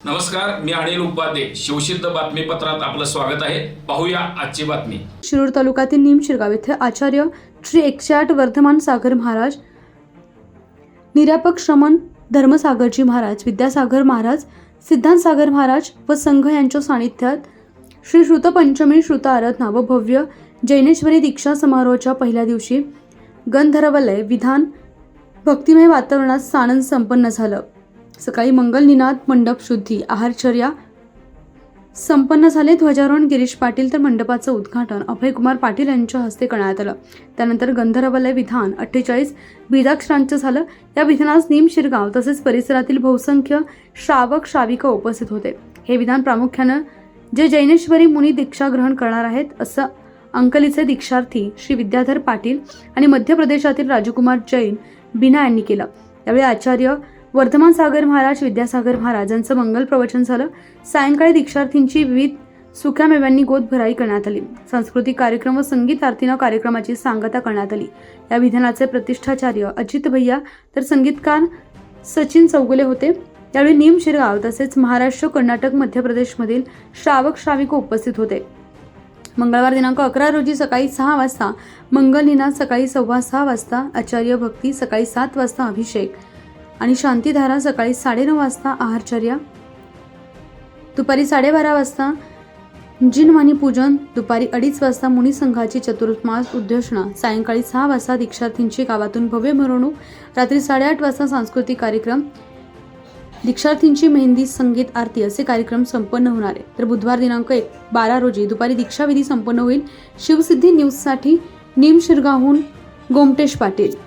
नमस्कार मी अनिल उपाध्ये. शिवसिद्ध बातमीपत्रात आपलं स्वागत आहे. पाहूया आजची बातमी. शिरूर तालुक्यातील निमशिरगाव येथे आचार्य श्री एकशे आठ वर्धमान सागर महाराज निरापक श्रमण धर्मसागरजी महाराज विद्यासागर महाराज सिद्धांत सागर महाराज व संघ यांच्या सानिध्यात श्री श्रुत पंचमी श्रुत आराधना व भव्य जैनेश्वरी दीक्षा समारोहाच्या पहिल्या दिवशी गंधर्वलय विधान भक्तिमय वातावरणात सानंद संपन्न झालं. सकाळी मंगल निनाद मंडप शुद्धी आहारचर्या संपन्न झाले. ध्वजारोहण गिरीश पाटील तर मंडपाचं उद्घाटन. अभयकुमार पाटील यांच्या हस्ते करण्यात आलं. त्यानंतर गंधर्वलय विधान अठ्ठेचाळीस बीजाक्षरांचं झालं. या विधानास निम शिरगाव तसेच परिसरातील बहुसंख्य श्रावक श्राविका उपस्थित होते. हे विधान प्रामुख्यानं जे जैनेश्वरी मुनी दीक्षा ग्रहण करणार आहेत असं अंकलीचे दीक्षार्थी श्री विद्याधर पाटील आणि मध्य प्रदेशातील राजकुमार जैन बिना यांनी केलं. यावेळी आचार्य वर्धमान सागर महाराज विद्यासागर महाराज यांचं मंगल प्रवचन झालं. सायंकाळी दीक्षार्थींची विविध सुख्यामेव्यांनी गोद भराई करण्यात आली. सांस्कृतिक कार्यक्रम व संगीत आरतीनं कार्यक्रमाची सांगता करण्यात आली. या विधानाचे प्रतिष्ठाचार्य अजित भैया तर संगीतकार सचिन चौगुले होते. यावेळी नीम शिरगाव तसेच महाराष्ट्र कर्नाटक मध्य प्रदेशमधील श्रावक श्राविक उपस्थित होते. मंगळवार दिनांक अकरा रोजी सकाळी सहा वाजता मंगलनिनाद सकाळी सव्वा सहा वाजता आचार्य भक्ती सकाळी सात वाजता अभिषेक आणि शांतीधारा सकाळी साडेनऊ वाजता आहारचर्या. दुपारी साडेबारा वाजता जिनवाणी पूजन दुपारी अडीच वाजता मुनी संघाची चतुर्मास उद्घोषणा सायंकाळी सहा वाजता दीक्षार्थींची गावातून भव्य मिरवणूक रात्री साडेआठ वाजता सांस्कृतिक कार्यक्रम दीक्षार्थींची मेहंदी संगीत आरती असे कार्यक्रम संपन्न होणार आहे तर बुधवार दिनांक एक बारा रोजी दुपारी दीक्षाविधी संपन्न होईल. शिवसिद्धी न्यूजसाठी निमशिरगाहून गोमटेश पाटील.